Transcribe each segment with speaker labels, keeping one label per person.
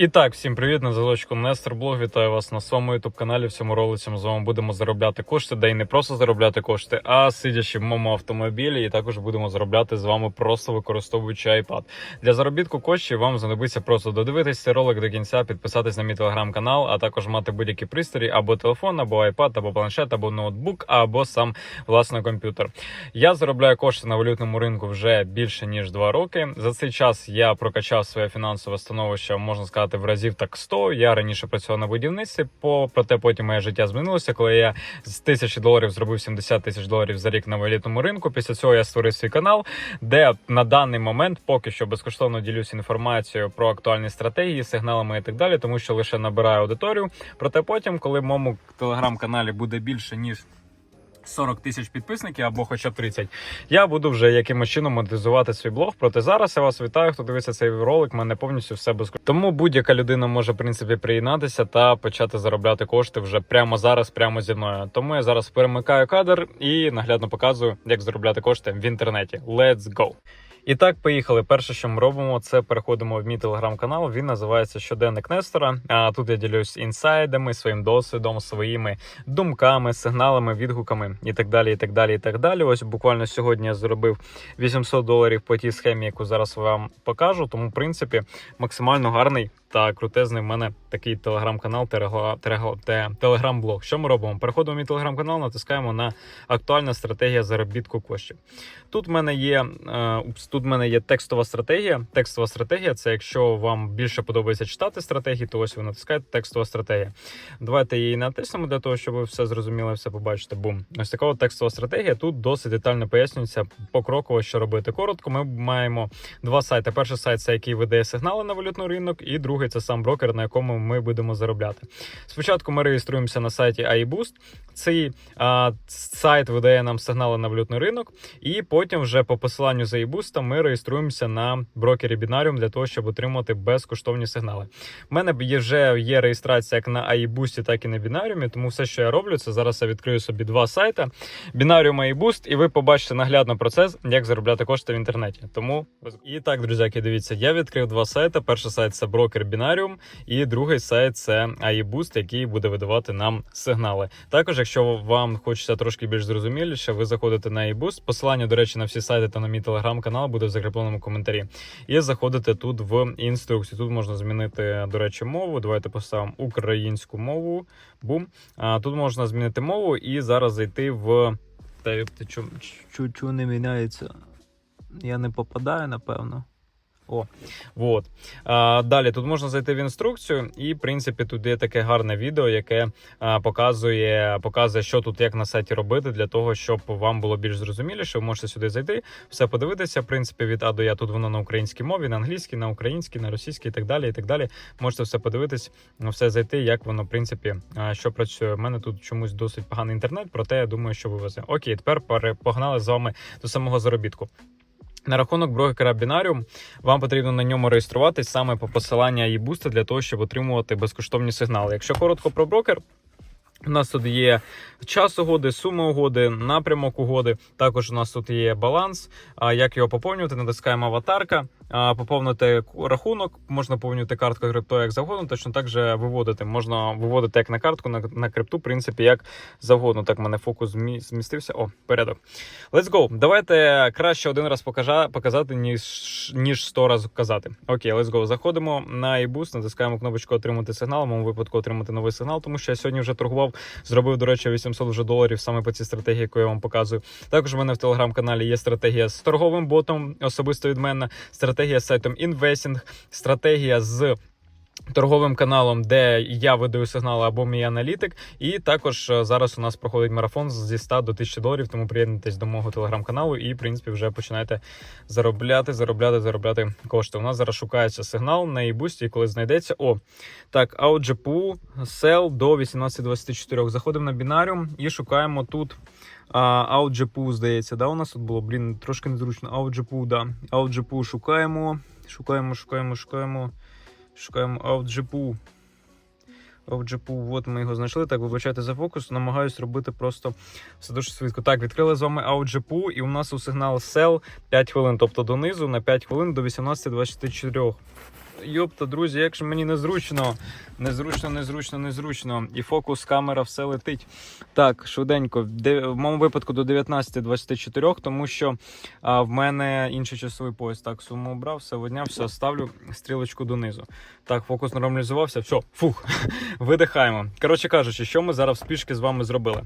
Speaker 1: І так, всім привіт, на залочку Нестор Блог. Вітаю вас на своєму youtube каналі. В цьому ролиці ми з вами будемо заробляти кошти, де і не просто заробляти кошти, а сидячи в моєму автомобілі, і також будемо заробляти з вами просто використовуючи iPad. Для заробітку коштів вам знадобиться просто додивитись цей ролик до кінця, підписатись на мій телеграм-канал, а також мати будь-які пристрій або телефон, або iPad, або планшет, або ноутбук, або сам власний комп'ютер. Я заробляю кошти на валютному ринку вже більше ніж два роки. За цей час я прокачав своє фінансове становище, можна сказати, в разів так 100. Я раніше працював на будівництві, по проте потім моє життя змінилося, коли я з тисячі доларів зробив 70 тисяч доларів за рік на валютному ринку. Після цього я створив свій канал, де на даний момент поки що безкоштовно ділюсь інформацією про актуальні стратегії, сигналами і так далі, тому що лише набираю аудиторію. Проте потім, коли в моєму телеграм-каналі буде більше ніж 40 тисяч підписників або хоча б 30, я буду вже якимось чином монетизувати свій блог. Проте зараз я вас вітаю, хто дивиться цей ролик. Мене повністю все безкоштовно. Тому будь-яка людина може в принципі приєднатися та почати заробляти кошти вже прямо зараз, прямо зі мною. Тому я зараз перемикаю кадр і наглядно показую, як заробляти кошти в інтернеті. Let's go! І так, поїхали. Перше, що ми робимо, це переходимо в мій телеграм-канал. Він називається Щоденник Нестора. А тут я ділюсь інсайдами, своїм досвідом, своїми думками, сигналами, відгуками і так далі. І так далі. І так далі. Ось буквально сьогодні я зробив 800 доларів по тій схемі, яку зараз вам покажу. Тому, в принципі, максимально гарний та крутезний в мене такий телеграм-канал, телеграм-блог. Що ми робимо? Переходимо в мій телеграм-канал, натискаємо на актуальна стратегія заробітку коштів. Тут в мене є е, упс, тут в мене є текстова стратегія. Текстова стратегія це якщо вам більше подобається читати стратегії, то ось ви натискаєте текстова стратегія. Давайте її натиснемо для того, щоб ви все зрозуміли, все побачите. Бум. Ось така текстова стратегія. Тут досить детально пояснюється покроково, що робити. Коротко, ми маємо два сайти. Перший сайт це який видає сигнали на валютний ринок, і другий це сам брокер, на якому ми будемо заробляти. Спочатку ми реєструємося на сайті iBoost. Цей а, сайт видає нам сигнали на валютний ринок, і потім вже по посиланню за iBoost ми реєструємося на брокері Binarium для того, щоб отримати безкоштовні сигнали. У мене є вже є реєстрація як на iBoost, так і на Binarium, тому все, що я роблю, це зараз я відкрию собі два сайти: Binarium і iBoost, і ви побачите наглядно процес, як заробляти кошти в інтернеті. Тому і так, друзяки, дивіться, я відкрив два сайти. Перший сайт це брокер Binarium, і другий сайт це iBoost, який буде видавати нам сигнали. Також, якщо вам хочеться трошки більш зрозуміліше, ви заходите на iBoost. Посилання, до речі, на всі сайти та на мій телеграм-канал буде в закріпленому коментарі. І заходите тут в інструкцію. Тут можна змінити, до речі, мову. Давайте поставимо українську мову. Бум. Тут можна змінити мову і зараз зайти в. Та чу не міняється. Я не попадаю, напевно. О, вот. А, далі тут можна зайти в інструкцію, і в принципі тут є таке гарне відео, яке а, показує, показує, що тут як на сайті робити, для того, щоб вам було більш зрозуміліше. Ви можете сюди зайти, все подивитися. В принципі, від А до Я тут воно на українській мові, на англійській, на українській, на російській і так далі. І так далі. Можете все подивитись, все зайти, як воно в принципі що працює. У мене тут чомусь досить поганий інтернет, проте я думаю, що вивезе. Окей, тепер погнали з вами до самого заробітку. На рахунок брокера Binarium вам потрібно на ньому реєструватись саме по посиланню eBoost для того, щоб отримувати безкоштовні сигнали. Якщо коротко про брокер. У нас тут є час угоди, сума угоди, напрямок угоди. Також у нас тут є баланс. Як його поповнювати? Натискаємо аватарка, поповнити рахунок, можна поповнювати картку крипто як завгодно. Точно так же виводити. Можна виводити як на картку, на, на крипту, в принципі, як завгодно. Так, в мене фокус змі- змістився. О, порядок. Let's go. Давайте краще один раз покажа, показати, ніж ніж сто разів казати. Окей, let's go. Заходимо на iBoost, натискаємо кнопочку отримати сигнал. В моєму випадку отримати новий сигнал, тому що я сьогодні вже торгував, зробив, до речі, 800 вже доларів саме по цій стратегії, яку я вам показую. Також у мене в телеграм-каналі є стратегія з торговим ботом, особисто від мене, стратегія з сайтом Investing, стратегія з. Торговим каналом, де я видаю сигнали або мій аналітик, і також е, зараз у нас проходить марафон зі 100 до 1000 доларів. Тому приєднуйтесь до мого телеграм-каналу і, в принципі, вже починайте заробляти, заробляти, заробляти кошти. У нас зараз шукається сигнал на і коли знайдеться. О, так, AutGPU, sell до 18.24. Заходимо на бінаріум і шукаємо тут. А, AutGPU, здається, да, у нас тут було, блін, трошки незручно. AutGPU, да. AutGPU шукаємо, шукаємо, шукаємо, шукаємо. Шукаємо AutGPU. AutGPU, от ми його знайшли. Так, вибачайте за фокус. Намагаюсь робити просто все дуже швидко. Так, відкрили з вами AutGPU, і у нас у сигнал Sell 5 хвилин, тобто донизу на 5 хвилин до 18.24. Йопта, друзі, як ж мені незручно. Незручно, незручно, незручно. І фокус, камера, все летить. Так, швиденько. В моєму випадку до 19.24, тому що а, в мене інший часовий пояс. Так, суму обрав, все одня, все ставлю стрілочку донизу. Так, фокус нормалізувався. Все, фух, видихаємо. Коротше кажучи, що ми зараз спішки з вами зробили.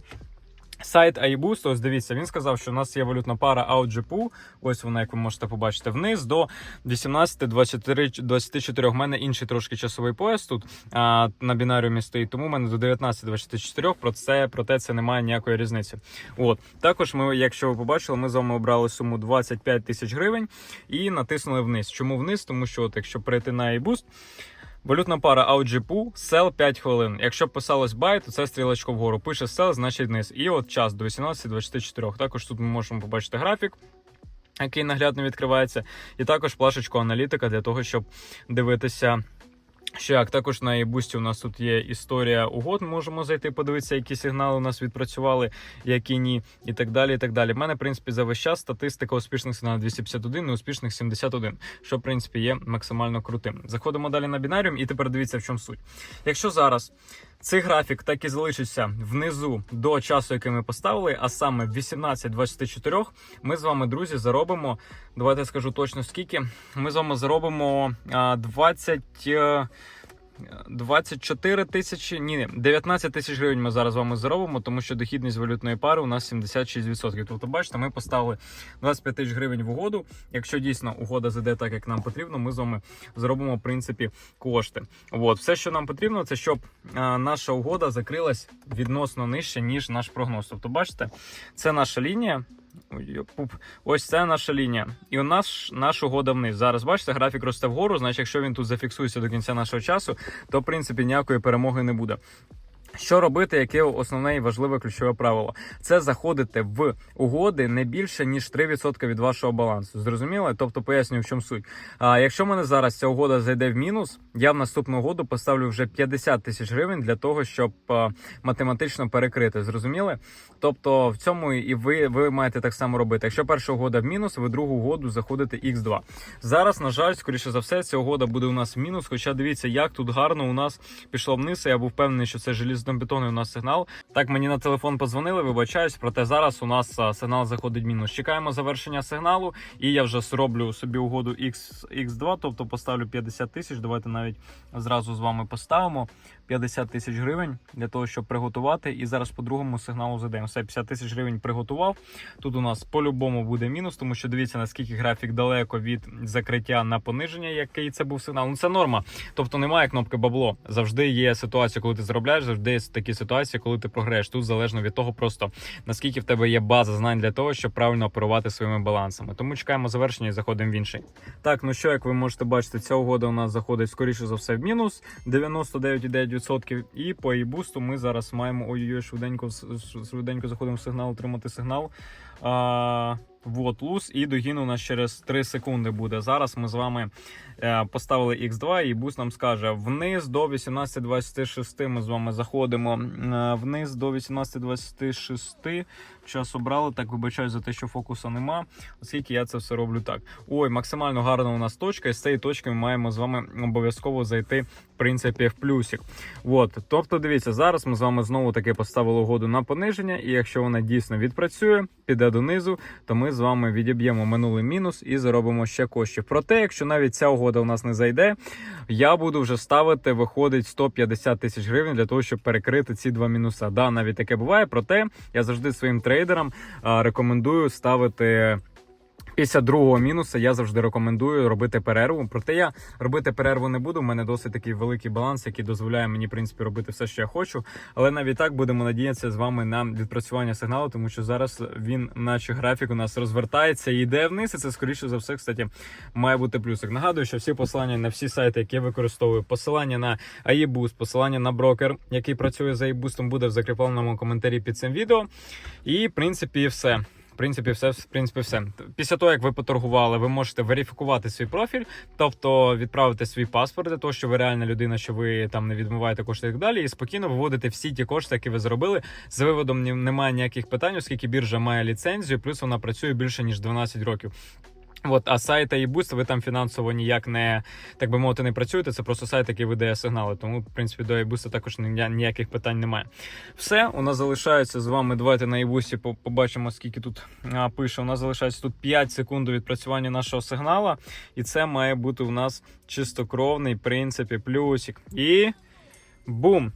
Speaker 1: Сайт iBoost, ось дивіться, він сказав, що у нас є валютна пара AUGPU, ось вона, як ви можете побачити, вниз до 18-24. У мене інший трошки часовий пояс тут а, на бінаріумі стоїть, тому у мене до 19-24, про це, проте це немає ніякої різниці. От. Також ми, якщо ви побачили, ми з вами обрали суму 25 тисяч гривень і натиснули вниз. Чому вниз? Тому що, от, якщо перейти на iBoost, Валютна пара AUGPU, sell 5 хвилин. Якщо писалось buy, то це стрілочка вгору. Пише sell, значить вниз. І от час до 18.24. Також тут ми можемо побачити графік. Який наглядно відкривається, і також плашечку аналітика для того, щоб дивитися, що як також на e у нас тут є історія угод. Можемо зайти, подивитися, які сигнали у нас відпрацювали, які ні, і так далі. І так далі. У мене, в принципі, за весь час статистика успішних сигналів 251, неуспішних 71, що в принципі є максимально крутим. Заходимо далі на бінаріум, і тепер дивіться, в чому суть. Якщо зараз цей графік так і залишиться внизу до часу, який ми поставили, а саме 18.24, ми з вами, друзі, заробимо. Давайте я скажу точно скільки. Ми з вами заробимо а, 20. Е, 24 тисячі, ні, 19 тисяч гривень ми зараз вами заробимо, тому що дохідність валютної пари у нас 76%. Тобто, бачите, ми поставили 25 тисяч гривень в угоду. Якщо дійсно угода зайде так, як нам потрібно, ми з вами зробимо в принципі кошти. От, все, що нам потрібно, це щоб а, наша угода закрилась відносно нижче, ніж наш прогноз. Тобто, бачите, це наша лінія. Ось це наша лінія. І у нас наш угода вниз. Зараз бачите, графік росте вгору. Значить, якщо він тут зафіксується до кінця нашого часу, то в принципі ніякої перемоги не буде. Що робити, яке основне і важливе ключове правило? Це заходити в угоди не більше ніж 3% від вашого балансу. Зрозуміло? Тобто пояснюю, в чому суть. А якщо в мене зараз ця угода зайде в мінус, я в наступну угоду поставлю вже 50 тисяч гривень для того, щоб а, математично перекрити. Зрозуміли? Тобто в цьому і ви, ви маєте так само робити. Якщо перша угода в мінус, ви другу угоду заходите x2. Зараз, на жаль, скоріше за все, ця угода буде у нас в мінус. Хоча дивіться, як тут гарно у нас пішло вниз. Я був впевнений, що це желізнобетонний у нас сигнал. Так мені на телефон подзвонили, вибачаюсь, проте зараз у нас сигнал заходить мінус. Чекаємо завершення сигналу, і я вже зроблю собі угоду X, X2, тобто поставлю 50 тисяч. Давайте навіть зразу з вами поставимо 50 тисяч гривень для того, щоб приготувати. І зараз по другому сигналу зайдемо. Все 50 тисяч гривень приготував. Тут у нас по-любому буде мінус, тому що дивіться, наскільки графік далеко від закриття на пониження, який це був сигнал. Ну це норма. Тобто немає кнопки бабло. Завжди є ситуація, коли ти заробляєш, завжди є такі ситуації, коли ти програєш. Тут залежно від того, просто наскільки в тебе є база знань для того, щоб правильно оперувати своїми балансами. Тому чекаємо завершення і заходимо в інший. Так, ну що, як ви можете бачити, ця угода у нас заходить скоріше за все в мінус 99,9%. І по ібусту ми зараз маємо ой-ой, швиденько швиденько заходимо в сигнал, отримати сигнал. А, Вот луз і догін у нас через 3 секунди буде. Зараз ми з вами е, поставили X2 і буст нам скаже вниз до 18.26 ми з вами заходимо. Е, вниз до 18.26 час обрали. Так вибачаю за те, що фокуса нема, оскільки я це все роблю так. Ой, максимально гарна у нас точка, і з цієї точки ми маємо з вами обов'язково зайти в принципі в плюсик. От, тобто, дивіться, зараз ми з вами знову таки поставили угоду на пониження, і якщо вона дійсно відпрацює, піде донизу, то ми з вами відіб'ємо минулий мінус і заробимо ще коштів. Проте, якщо навіть ця угода у нас не зайде, я буду вже ставити, виходить 150 тисяч гривень для того, щоб перекрити ці два мінуса. Да, навіть таке буває. Проте я завжди своїм трейдерам рекомендую ставити. Після другого мінуса я завжди рекомендую робити перерву. Проте я робити перерву не буду. У мене досить такий великий баланс, який дозволяє мені в принципі робити все, що я хочу. Але навіть так будемо надіятися з вами на відпрацювання сигналу, тому що зараз він, наче графік, у нас розвертається і йде вниз. І це скоріше за все, кстати, має бути плюсик. Нагадую, що всі посилання на всі сайти, які я використовую, посилання на AIBoost, посилання на брокер, який працює за AIBoost, буде в закріпленому коментарі під цим відео. І в принципі, все. В принципі, все в принципі, все. Після того, як ви поторгували, ви можете верифікувати свій профіль, тобто відправити свій паспорт для того, що ви реальна людина, що ви там не відмиваєте кошти і так далі, і спокійно виводите всі ті кошти, які ви зробили. З виводом немає ніяких питань, оскільки біржа має ліцензію, плюс вона працює більше ніж 12 років. От, а сайт і Boost, ви там фінансово ніяк не так би мовити не працюєте. Це просто сайт, який видає сигнали. Тому, в принципі, до iBoost також ніяких питань немає. Все, у нас залишається з вами. Давайте на iBoost побачимо, скільки тут пише. У нас залишається тут 5 секунд відпрацювання нашого сигнала, і це має бути у нас чистокровний, в принципі, плюсик. І бум!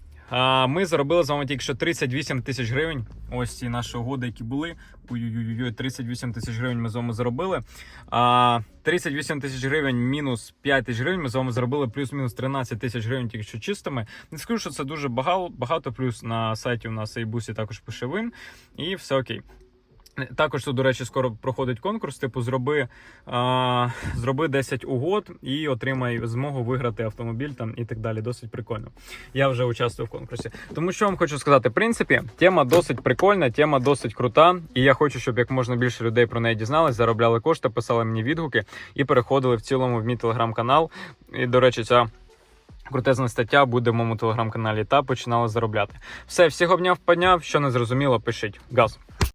Speaker 1: Ми заробили з вами тільки що 38 тисяч гривень. Ось ці наші угоди, які були. Ой-ой-ой, 38 тисяч гривень ми з вами заробили. А, 38 тисяч гривень мінус 5 тисяч гривень. Ми з вами заробили плюс-мінус 13 тисяч гривень тільки що чистими. Не скажу, що це дуже багато. Плюс на сайті у нас Ейбусі також пише вин, і все окей. Також тут, до речі, скоро проходить конкурс. Типу, зроби, а, зроби 10 угод і отримай змогу виграти автомобіль там і так далі. Досить прикольно. Я вже участвую в конкурсі. Тому що вам хочу сказати, в принципі, тема досить прикольна, тема досить крута. І я хочу, щоб як можна більше людей про неї дізнались, заробляли кошти, писали мені відгуки і переходили в цілому в мій телеграм-канал. І, до речі, ця. Крутезна стаття буде в моєму телеграм-каналі та починали заробляти. Все, всіх обняв, подняв. Що не зрозуміло, пишіть. Газ.